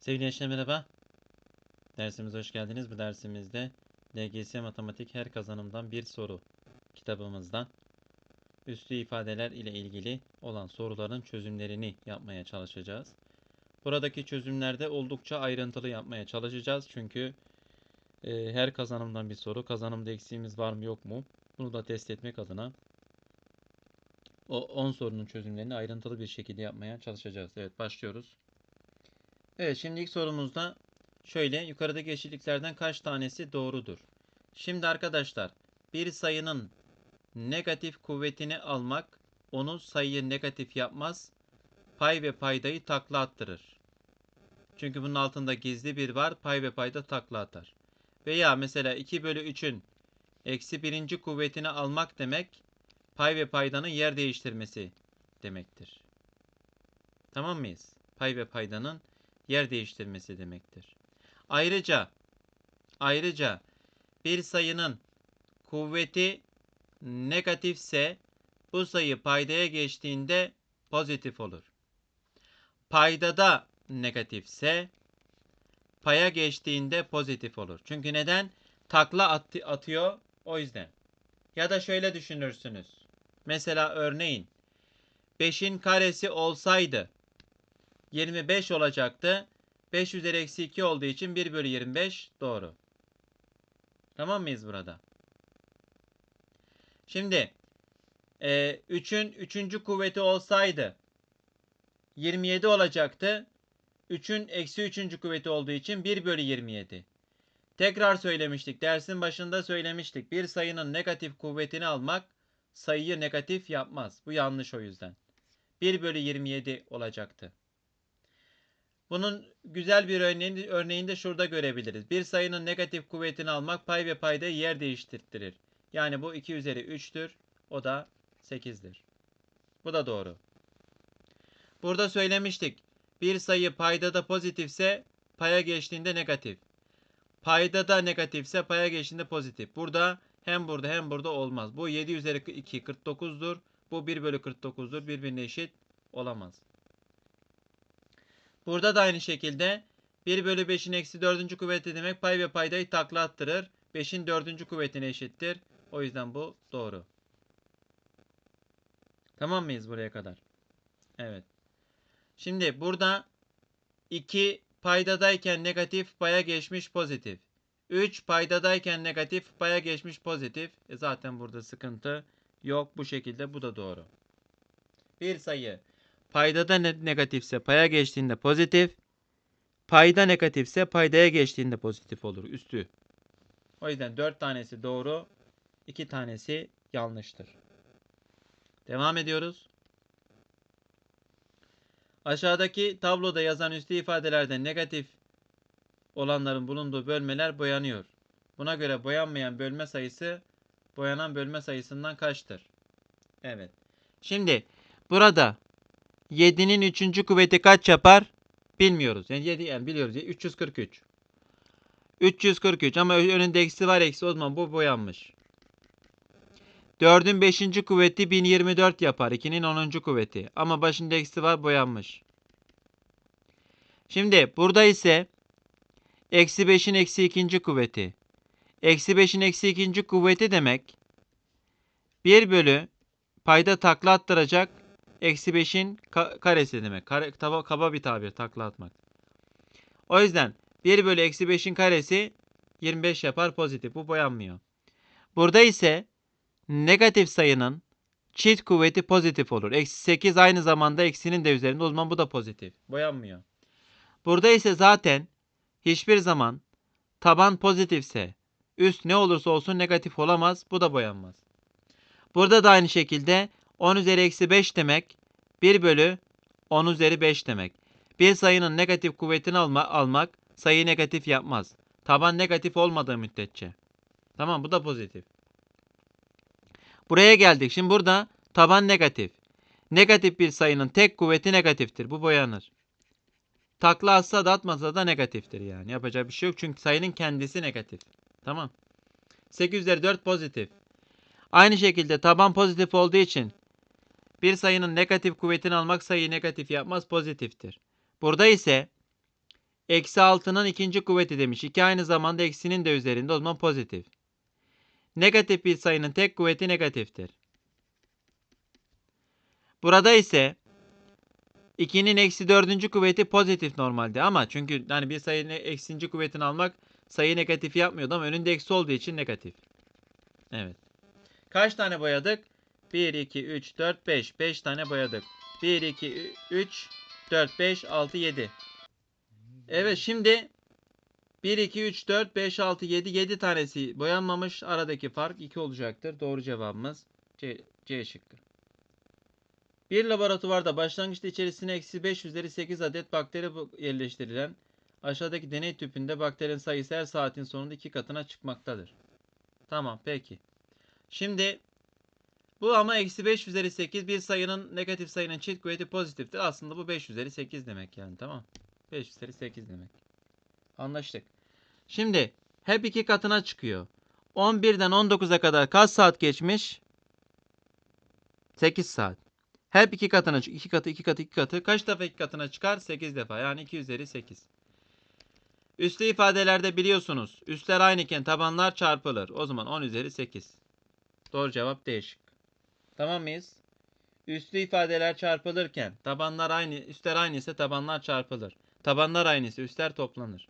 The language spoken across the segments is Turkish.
Sevgili gençler merhaba. Dersimize hoş geldiniz. Bu dersimizde LGS Matematik Her Kazanımdan Bir Soru kitabımızdan üstü ifadeler ile ilgili olan soruların çözümlerini yapmaya çalışacağız. Buradaki çözümlerde oldukça ayrıntılı yapmaya çalışacağız. Çünkü e, her kazanımdan bir soru. Kazanımda eksiğimiz var mı yok mu? Bunu da test etmek adına o 10 sorunun çözümlerini ayrıntılı bir şekilde yapmaya çalışacağız. Evet başlıyoruz. Evet şimdi ilk sorumuzda şöyle yukarıdaki eşitliklerden kaç tanesi doğrudur? Şimdi arkadaşlar bir sayının negatif kuvvetini almak onu sayıyı negatif yapmaz. Pay ve paydayı takla attırır. Çünkü bunun altında gizli bir var. Pay ve payda takla atar. Veya mesela 2 bölü 3'ün eksi birinci kuvvetini almak demek pay ve paydanın yer değiştirmesi demektir. Tamam mıyız? Pay ve paydanın yer değiştirmesi demektir. Ayrıca ayrıca bir sayının kuvveti negatifse bu sayı paydaya geçtiğinde pozitif olur. Paydada negatifse paya geçtiğinde pozitif olur. Çünkü neden? Takla at- atıyor o yüzden. Ya da şöyle düşünürsünüz. Mesela örneğin 5'in karesi olsaydı 25 olacaktı. 5 üzeri eksi 2 olduğu için 1 bölü 25 doğru. Tamam mıyız burada? Şimdi e, 3'ün 3. kuvveti olsaydı 27 olacaktı. 3'ün eksi 3. kuvveti olduğu için 1 bölü 27. Tekrar söylemiştik. Dersin başında söylemiştik. Bir sayının negatif kuvvetini almak sayıyı negatif yapmaz. Bu yanlış o yüzden. 1 bölü 27 olacaktı. Bunun güzel bir örneğini, örneğini de şurada görebiliriz. Bir sayının negatif kuvvetini almak pay ve payda yer değiştirtir. Yani bu 2 üzeri 3'tür. O da 8'dir. Bu da doğru. Burada söylemiştik. Bir sayı paydada pozitifse paya geçtiğinde negatif. Paydada negatifse paya geçtiğinde pozitif. Burada hem burada hem burada olmaz. Bu 7 üzeri 2 49'dur. Bu 1 bölü 49'dur. Birbirine eşit olamaz. Burada da aynı şekilde 1 bölü 5'in eksi 4. kuvveti demek pay ve paydayı takla attırır. 5'in 4. kuvvetine eşittir. O yüzden bu doğru. Tamam mıyız buraya kadar? Evet. Şimdi burada 2 paydadayken negatif paya geçmiş pozitif. 3 paydadayken negatif paya geçmiş pozitif. E zaten burada sıkıntı yok. Bu şekilde bu da doğru. Bir sayı paydada ne- negatifse paya geçtiğinde pozitif. Payda negatifse paydaya geçtiğinde pozitif olur. Üstü. O yüzden 4 tanesi doğru. 2 tanesi yanlıştır. Devam ediyoruz. Aşağıdaki tabloda yazan üstü ifadelerde negatif olanların bulunduğu bölmeler boyanıyor. Buna göre boyanmayan bölme sayısı boyanan bölme sayısından kaçtır? Evet. Şimdi burada 7'nin 3. kuvveti kaç yapar? Bilmiyoruz. Yani 7 yani biliyoruz. 343. 343 ama önünde eksi var eksi o zaman bu boyanmış. 4'ün 5. kuvveti 1024 yapar. 2'nin 10. kuvveti. Ama başında eksi var boyanmış. Şimdi burada ise eksi 5'in eksi 2. kuvveti. Eksi 5'in eksi 2. kuvveti demek 1 bölü payda takla attıracak eksi 5'in ka- karesi demek. Kare, taba, kaba bir tabir takla atmak. O yüzden 1 bölü eksi 5'in karesi 25 yapar pozitif. Bu boyanmıyor. Burada ise negatif sayının çift kuvveti pozitif olur. Eksi 8 aynı zamanda eksinin de üzerinde o zaman bu da pozitif. Boyanmıyor. Burada ise zaten hiçbir zaman taban pozitifse üst ne olursa olsun negatif olamaz. Bu da boyanmaz. Burada da aynı şekilde 10 üzeri eksi 5 demek 1 bölü 10 üzeri 5 demek. Bir sayının negatif kuvvetini alma, almak sayıyı negatif yapmaz. Taban negatif olmadığı müddetçe. Tamam bu da pozitif. Buraya geldik. Şimdi burada taban negatif. Negatif bir sayının tek kuvveti negatiftir. Bu boyanır. Takla atsa da atmasa da negatiftir yani. Yapacak bir şey yok. Çünkü sayının kendisi negatif. Tamam. 8 üzeri 4 pozitif. Aynı şekilde taban pozitif olduğu için bir sayının negatif kuvvetini almak sayıyı negatif yapmaz pozitiftir. Burada ise Eksi 6'nın ikinci kuvveti demiş. 2 aynı zamanda eksinin de üzerinde o zaman pozitif. Negatif bir sayının tek kuvveti negatiftir. Burada ise 2'nin eksi dördüncü kuvveti pozitif normalde ama çünkü yani bir sayının eksinci kuvvetini almak sayı negatifi yapmıyordu ama önünde eksi olduğu için negatif. Evet. Kaç tane boyadık? 1, 2, 3, 4, 5. 5 tane boyadık. 1, 2, 3, 4, 5, 6, 7. Evet şimdi 1, 2, 3, 4, 5, 6, 7. 7 tanesi boyanmamış. Aradaki fark 2 olacaktır. Doğru cevabımız C, C şıkkı. Bir laboratuvarda başlangıçta içerisine eksi 5 üzeri 8 adet bakteri yerleştirilen aşağıdaki deney tüpünde bakterinin sayısı her saatin sonunda iki katına çıkmaktadır. Tamam peki. Şimdi bu ama eksi 5 üzeri 8 bir sayının negatif sayının çift kuvveti pozitiftir. Aslında bu 5 üzeri 8 demek yani tamam. 5 üzeri 8 demek. Anlaştık. Şimdi hep iki katına çıkıyor. 11'den 19'a kadar kaç saat geçmiş? 8 saat. Hep iki katına çık. 2 katı, 2 katı, 2 katı. Kaç defa iki katına çıkar? 8 defa. Yani 2 üzeri 8. Üslü ifadelerde biliyorsunuz. Üstler aynıken tabanlar çarpılır. O zaman 10 üzeri 8. Doğru cevap değişik. Tamam mıyız? Üslü ifadeler çarpılırken tabanlar aynı, üstler aynı ise tabanlar çarpılır. Tabanlar aynı ise üstler toplanır.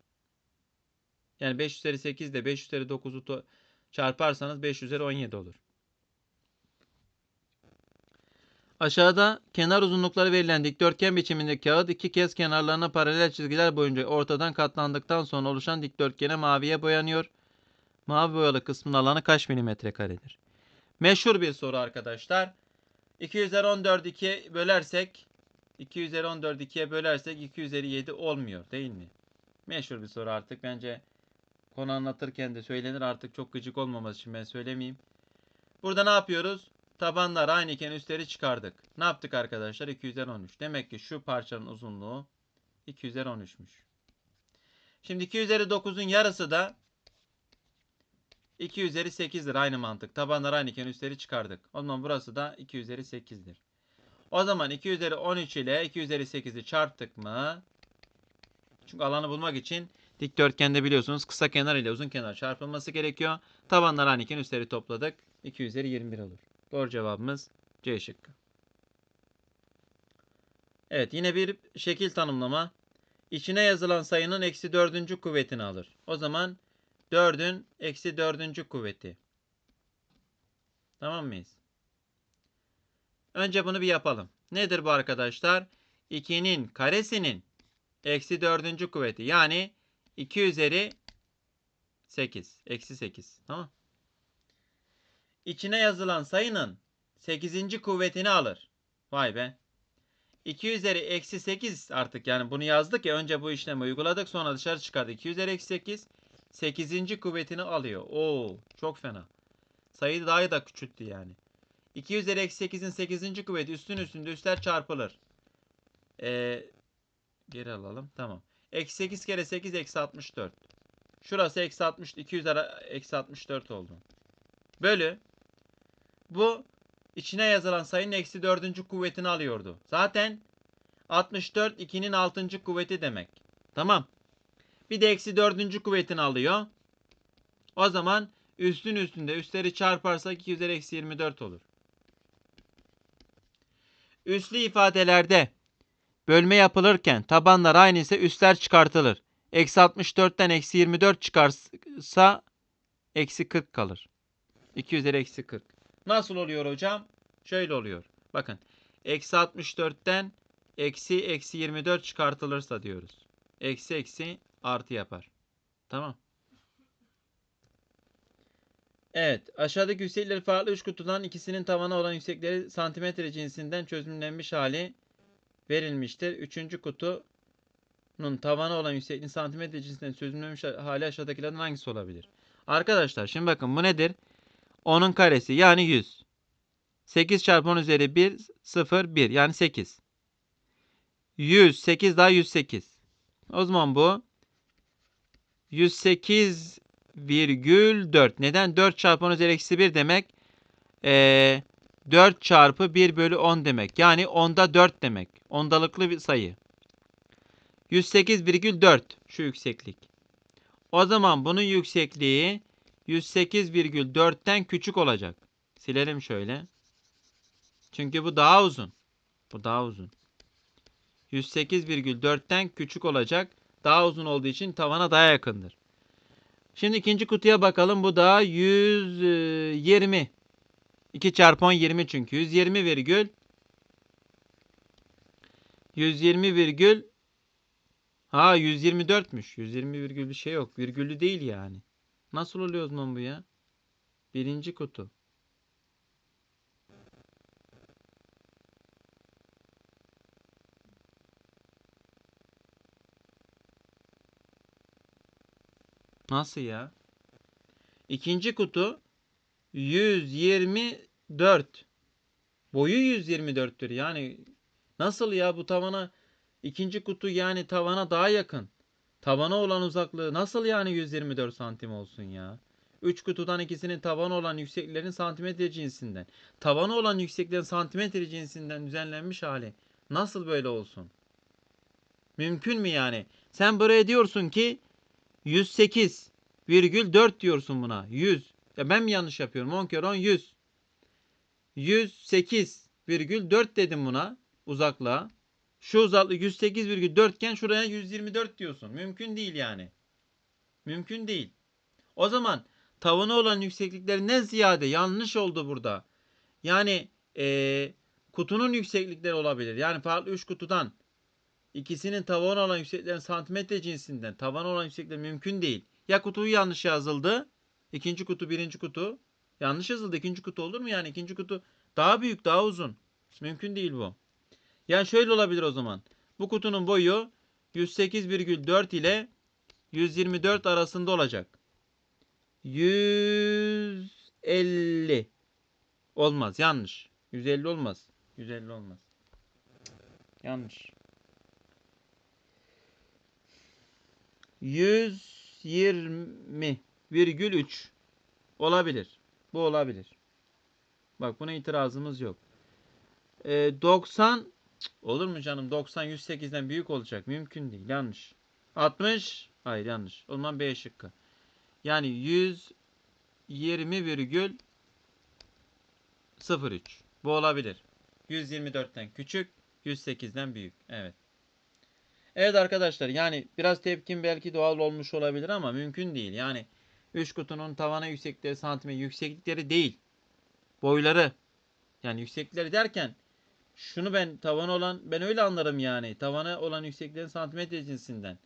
Yani 5 üzeri 8 ile 5 üzeri 9'u to- çarparsanız 5 üzeri 17 olur. Aşağıda kenar uzunlukları verilen dikdörtgen biçiminde kağıt iki kez kenarlarına paralel çizgiler boyunca ortadan katlandıktan sonra oluşan dikdörtgene maviye boyanıyor. Mavi boyalı kısmın alanı kaç milimetre karedir? Meşhur bir soru arkadaşlar. 2 üzeri 14 2'ye bölersek 2 üzeri 14 2'ye bölersek 2 üzeri 7 olmuyor değil mi? Meşhur bir soru artık bence konu anlatırken de söylenir artık çok gıcık olmaması için ben söylemeyeyim. Burada ne yapıyoruz? Tabanlar aynı iken üstleri çıkardık. Ne yaptık arkadaşlar? 2 üzeri 13. Demek ki şu parçanın uzunluğu 2 üzeri 13'müş. Şimdi 2 üzeri 9'un yarısı da 2 üzeri 8'dir. Aynı mantık. Tabanlar aynı iken üstleri çıkardık. O zaman burası da 2 üzeri 8'dir. O zaman 2 üzeri 13 ile 2 üzeri 8'i çarptık mı? Çünkü alanı bulmak için dikdörtgende biliyorsunuz kısa kenar ile uzun kenar çarpılması gerekiyor. Tabanlar aynı iken üstleri topladık. 2 üzeri 21 olur. Doğru cevabımız C şıkkı. Evet yine bir şekil tanımlama. İçine yazılan sayının eksi dördüncü kuvvetini alır. O zaman 4'ün eksi dördüncü kuvveti. Tamam mıyız? Önce bunu bir yapalım. Nedir bu arkadaşlar? 2'nin karesinin eksi dördüncü kuvveti. Yani 2 üzeri 8. Eksi 8. Tamam. İçine yazılan sayının 8. kuvvetini alır. Vay be. 2 üzeri eksi 8 artık yani bunu yazdık ya önce bu işlemi uyguladık sonra dışarı çıkardık. 2 üzeri eksi 8 8. kuvvetini alıyor. Oo çok fena. Sayıyı daha da küçülttü yani. 2 üzeri eksi 8'in 8. kuvveti üstün üstünde üstler çarpılır. Ee, geri alalım. Tamam. Eksi 8 kere 8 eksi 64. Şurası eksi 60. 2 üzeri eksi 64 oldu. Bölü. Bu içine yazılan sayının eksi 4. kuvvetini alıyordu. Zaten 64 2'nin 6. kuvveti demek. Tamam. Bir de eksi 4. kuvvetini alıyor. O zaman üstün üstünde üstleri çarparsak 2 üzeri eksi 24 olur. Üslü ifadelerde bölme yapılırken tabanlar aynı ise üstler çıkartılır. Eksi 64'ten eksi 24 çıkarsa eksi 40 kalır. 2 üzeri eksi 40. Nasıl oluyor hocam? Şöyle oluyor. Bakın. Eksi 64'ten eksi eksi 24 çıkartılırsa diyoruz. Eksi eksi artı yapar. Tamam. Evet. Aşağıdaki yükseklikleri farklı 3 kutudan ikisinin tavana olan yüksekleri santimetre cinsinden çözümlenmiş hali verilmiştir. Üçüncü kutunun tavana olan yüksekliğin santimetre cinsinden çözümlenmiş hali aşağıdakilerden hangisi olabilir? Arkadaşlar şimdi bakın bu nedir? 10'un karesi yani 100. 8 çarpı 10 üzeri 1 0 1 yani 8. 100 8 daha 108. O zaman bu 108 virgül 4. Neden? 4 çarpı 10 üzeri eksi 1 demek. Ee, 4 çarpı 1 bölü 10 demek. Yani onda 4 demek. Ondalıklı bir sayı. 108,4 şu yükseklik. O zaman bunun yüksekliği 108,4'ten küçük olacak. Silelim şöyle. Çünkü bu daha uzun. Bu daha uzun. 108,4'ten küçük olacak. Daha uzun olduğu için tavana daha yakındır. Şimdi ikinci kutuya bakalım. Bu da 120. 2 çarpı 10 20 çünkü. 120 virgül 120 virgül Ha 124'müş. 120 virgül bir şey yok. Virgülü değil yani. Nasıl oluyor o zaman bu ya? Birinci kutu. Nasıl ya? İkinci kutu 124. Boyu 124'tür. Yani nasıl ya bu tavana ikinci kutu yani tavana daha yakın. Tavana olan uzaklığı nasıl yani 124 santim olsun ya? 3 kutudan ikisinin tavanı olan yüksekliklerin santimetre cinsinden. Tavanı olan yüksekliklerin santimetre cinsinden düzenlenmiş hali. Nasıl böyle olsun? Mümkün mü yani? Sen buraya diyorsun ki 108 virgül 4 diyorsun buna. 100. Ya ben mi yanlış yapıyorum? 10 kere 10 100. 108 virgül 4 dedim buna uzaklığa. Şu uzaklık 108,4 iken şuraya 124 diyorsun. Mümkün değil yani. Mümkün değil. O zaman tavanı olan yükseklikleri ne ziyade yanlış oldu burada. Yani ee, kutunun yükseklikleri olabilir. Yani farklı 3 kutudan ikisinin tavanı olan yüksekliklerin santimetre cinsinden tavanı olan yükseklikler mümkün değil. Ya kutuyu yanlış yazıldı. ikinci kutu birinci kutu. Yanlış yazıldı. ikinci kutu olur mu yani? ikinci kutu daha büyük daha uzun. Mümkün değil bu. Yani şöyle olabilir o zaman. Bu kutunun boyu 108,4 ile 124 arasında olacak. 150 olmaz. Yanlış. 150 olmaz. 150 olmaz. Yanlış. 120,3 olabilir. Bu olabilir. Bak buna itirazımız yok. Ee, 90 Cık, olur mu canım? 90 108'den büyük olacak. Mümkün değil. Yanlış. 60 hayır yanlış. O zaman B şıkkı. Yani 120,03 bu olabilir. 124'ten küçük, 108'den büyük. Evet. Evet arkadaşlar yani biraz tepkim belki doğal olmuş olabilir ama mümkün değil. Yani 3 kutunun tavana yükseklikleri santimetre yükseklikleri değil. Boyları. Yani yükseklikleri derken şunu ben tavanı olan ben öyle anlarım yani. Tavanı olan yüksekliklerin santimetre cinsinden.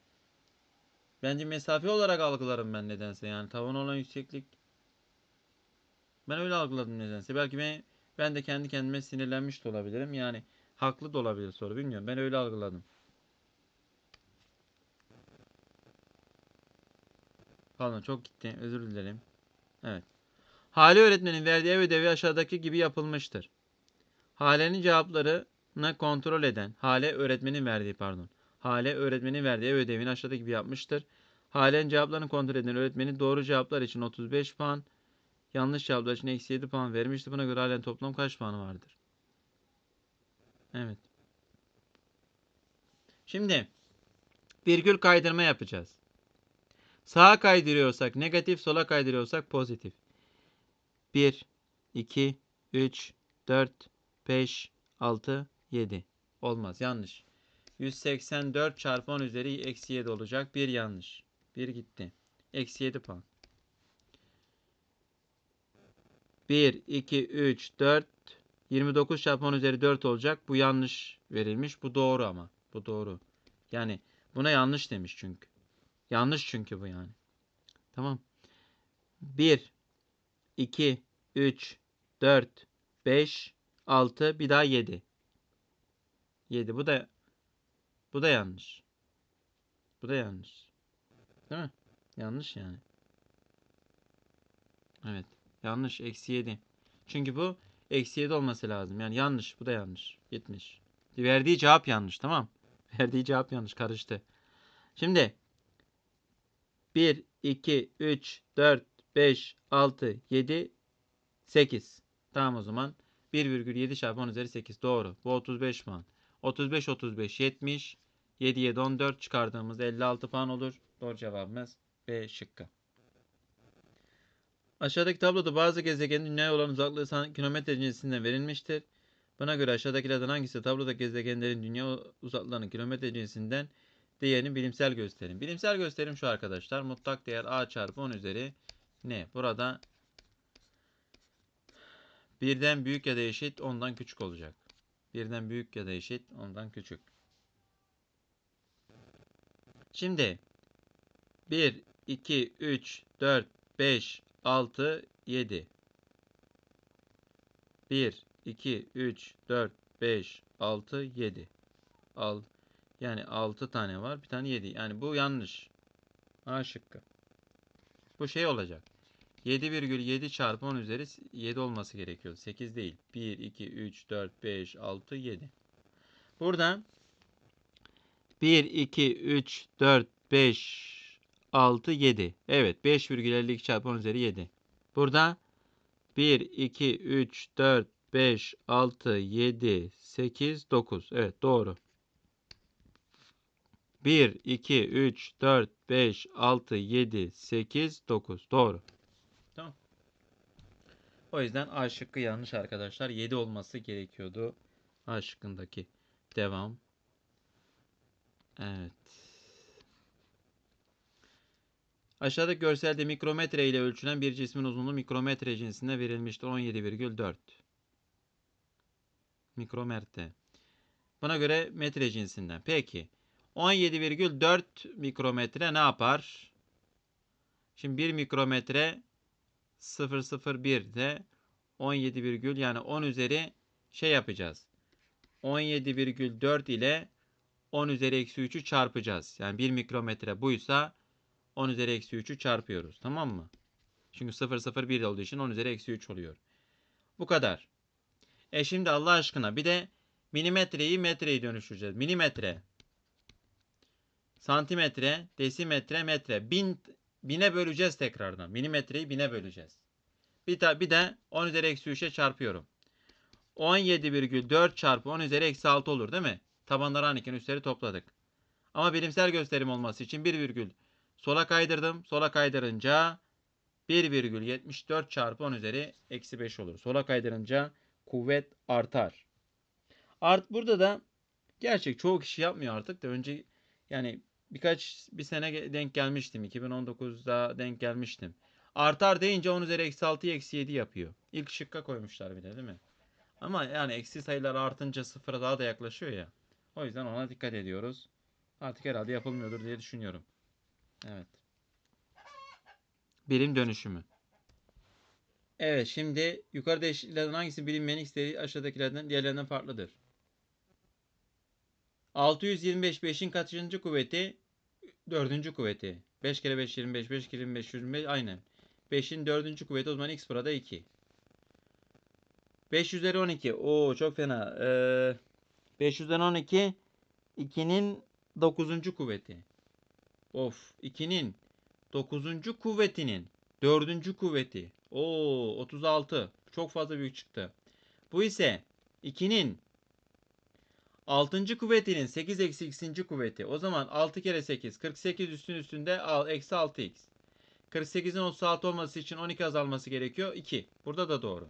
Bence mesafe olarak algılarım ben nedense yani. Tavanı olan yükseklik ben öyle algıladım nedense. Belki ben, ben de kendi kendime sinirlenmiş de olabilirim. Yani haklı da olabilir soru bilmiyorum. Ben öyle algıladım. Pardon çok gitti. Özür dilerim. Evet. Hali öğretmenin verdiği ev ödevi aşağıdaki gibi yapılmıştır. Hale'nin cevaplarını kontrol eden, Hale öğretmenin verdiği pardon. Hale öğretmenin verdiği ev ödevini aşağıdaki gibi yapmıştır. Hale'nin cevaplarını kontrol eden öğretmenin doğru cevaplar için 35 puan, yanlış cevaplar için eksi 7 puan vermiştir. Buna göre Hale'nin toplam kaç puanı vardır? Evet. Şimdi virgül kaydırma yapacağız. Sağa kaydırıyorsak negatif, sola kaydırıyorsak pozitif. 1, 2, 3, 4, 5, 6, 7. Olmaz. Yanlış. 184 çarpı 10 üzeri eksi 7 olacak. Bir yanlış. Bir gitti. Eksi 7 puan. 1, 2, 3, 4, 29 çarpı 10 üzeri 4 olacak. Bu yanlış verilmiş. Bu doğru ama. Bu doğru. Yani buna yanlış demiş çünkü. Yanlış çünkü bu yani. Tamam. 1, 2, 3, 4, 5, 6 bir daha 7. 7 bu da bu da yanlış. Bu da yanlış. Değil mi? Yanlış yani. Evet. Yanlış. Eksi 7. Çünkü bu eksi 7 olması lazım. Yani yanlış. Bu da yanlış. 70. Verdiği cevap yanlış. Tamam. Verdiği cevap yanlış. Karıştı. Şimdi 1, 2, 3, 4, 5, 6, 7, 8. Tamam o zaman. 1,7 çarpı 10 üzeri 8. Doğru. Bu 35 puan. 35 35 70. 7 7 14 çıkardığımız 56 puan olur. Doğru cevabımız B şıkkı. Aşağıdaki tabloda bazı gezegenin dünyaya olan uzaklığı kilometre cinsinden verilmiştir. Buna göre aşağıdakilerden hangisi tablodaki gezegenlerin dünya uzaklıklarının kilometre cinsinden değerini bilimsel gösterim. Bilimsel gösterim şu arkadaşlar. Mutlak değer a çarpı 10 üzeri ne? Burada birden büyük ya da eşit ondan küçük olacak. Birden büyük ya da eşit ondan küçük. Şimdi 1, 2, 3, 4, 5, 6, 7. 1, 2, 3, 4, 5, 6, 7. Al, yani 6 tane var. Bir tane 7. Yani bu yanlış. A şıkkı. Bu şey olacak. 7,7 çarpı 10 üzeri 7 olması gerekiyor. 8 değil. 1, 2, 3, 4, 5, 6, 7. Burada 1, 2, 3, 4, 5, 6, 7. Evet 5,52 çarpı 10 üzeri 7. Burada 1, 2, 3, 4, 5, 6, 7, 8, 9. Evet doğru. 1, 2, 3, 4, 5, 6, 7, 8, 9. Doğru. Tamam. O yüzden A şıkkı yanlış arkadaşlar. 7 olması gerekiyordu. A şıkkındaki. Devam. Evet. Aşağıdaki görselde mikrometre ile ölçülen bir cismin uzunluğu mikrometre cinsinde verilmiştir. 17,4. Mikrometre. Buna göre metre cinsinden. Peki. 17,4 mikrometre ne yapar? Şimdi 1 mikrometre 001 de 17 virgül yani 10 üzeri şey yapacağız. 17,4 ile 10 üzeri eksi 3'ü çarpacağız. Yani 1 mikrometre buysa 10 üzeri eksi 3'ü çarpıyoruz. Tamam mı? Çünkü 001 olduğu için 10 üzeri eksi 3 oluyor. Bu kadar. E şimdi Allah aşkına bir de milimetreyi metreye dönüştüreceğiz. Milimetre. Santimetre, desimetre, metre. Bin, bine böleceğiz tekrardan. Milimetreyi bine böleceğiz. Bir, de, bir de 10 üzeri eksi 3'e çarpıyorum. 17,4 çarpı 10 üzeri eksi 6 olur değil mi? Tabanları aynıken üstleri topladık. Ama bilimsel gösterim olması için 1 virgül sola kaydırdım. Sola kaydırınca 1,74 çarpı 10 üzeri eksi 5 olur. Sola kaydırınca kuvvet artar. Art burada da gerçek çoğu kişi yapmıyor artık da önce yani birkaç bir sene denk gelmiştim. 2019'da denk gelmiştim. Artar deyince 10 üzeri eksi 6'yı eksi 7 yapıyor. İlk şıkka koymuşlar bir de değil mi? Ama yani eksi sayılar artınca sıfıra daha da yaklaşıyor ya. O yüzden ona dikkat ediyoruz. Artık herhalde yapılmıyordur diye düşünüyorum. Evet. Birim dönüşümü. Evet şimdi yukarıda eşitlerden hangisi bilinmeyen x değeri aşağıdakilerden diğerlerinden farklıdır? 625 5'in kaçıncı kuvveti? Dördüncü kuvveti. 5 kere 5 25 5 kere 25 25 aynen. 5'in dördüncü kuvveti o zaman x burada 2. 5 üzeri 12. Oo çok fena. Ee, 5 üzeri 12 2'nin 9. kuvveti. Of 2'nin 9. kuvvetinin 4. kuvveti. Oo 36. Çok fazla büyük çıktı. Bu ise 2'nin 6. kuvvetinin 8 eksi x'inci kuvveti. O zaman 6 kere 8. 48 üstün üstünde al, eksi 6x. 48'in 36 olması için 12 azalması gerekiyor. 2. Burada da doğru.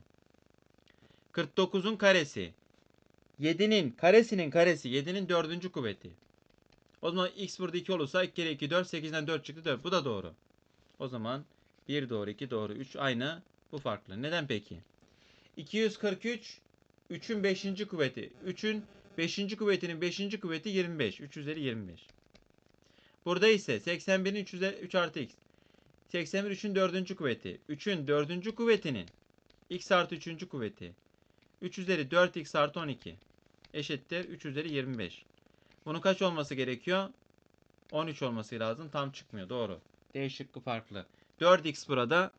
49'un karesi. 7'nin karesinin karesi. 7'nin 4. kuvveti. O zaman x burada 2 olursa 2 kere 2 4. 8'den 4 çıktı 4. Bu da doğru. O zaman 1 doğru 2 doğru 3 aynı. Bu farklı. Neden peki? 243 3'ün 5. kuvveti. 3'ün 5. kuvvetinin 5. kuvveti 25. 3 üzeri 25. Burada ise 81'in 3, üzeri, 3 artı x. 81 3'ün 4. kuvveti. 3'ün 4. kuvvetinin x artı 3. kuvveti. 3 üzeri 4x artı 12 eşittir 3 üzeri 25. Bunun kaç olması gerekiyor? 13 olması lazım. Tam çıkmıyor. Doğru. D şıkkı farklı. 4x burada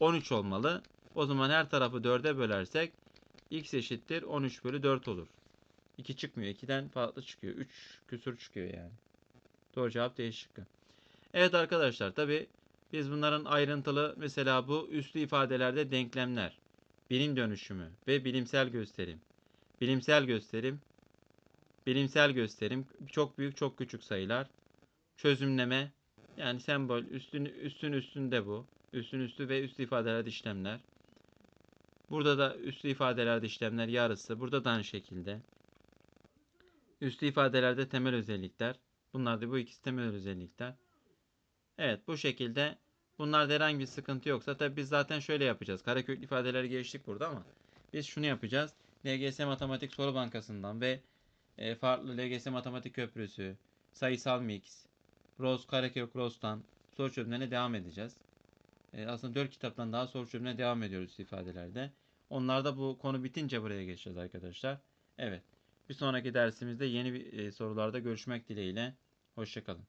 13 olmalı. O zaman her tarafı 4'e bölersek x eşittir 13 bölü 4 olur. 2 çıkmıyor. 2'den farklı çıkıyor. 3 küsur çıkıyor yani. Doğru cevap D şıkkı. Evet arkadaşlar tabi biz bunların ayrıntılı mesela bu üslü ifadelerde denklemler, bilim dönüşümü ve bilimsel gösterim. Bilimsel gösterim bilimsel gösterim, çok büyük çok küçük sayılar, çözümleme, yani sembol, üstün, üstün üstünde bu. Üstün üstü ve üstü ifadelerde işlemler. Burada da üstü ifadelerde işlemler yarısı. Burada da aynı şekilde. Üstü ifadelerde temel özellikler. Bunlar da bu ikisi temel özellikler. Evet bu şekilde bunlarda herhangi bir sıkıntı yoksa tabi biz zaten şöyle yapacağız. Kareköklü ifadeleri geçtik burada ama biz şunu yapacağız. LGS Matematik Soru Bankası'ndan ve e, farklı LGS Matematik Köprüsü, Sayısal Mix, Rose Karekök Rose'tan soru çözümlerine devam edeceğiz. E, aslında 4 kitaptan daha soru çözümüne devam ediyoruz ifadelerde. Onlarda bu konu bitince buraya geçeceğiz arkadaşlar. Evet. Bir sonraki dersimizde yeni bir e, sorularda görüşmek dileğiyle. Hoşçakalın.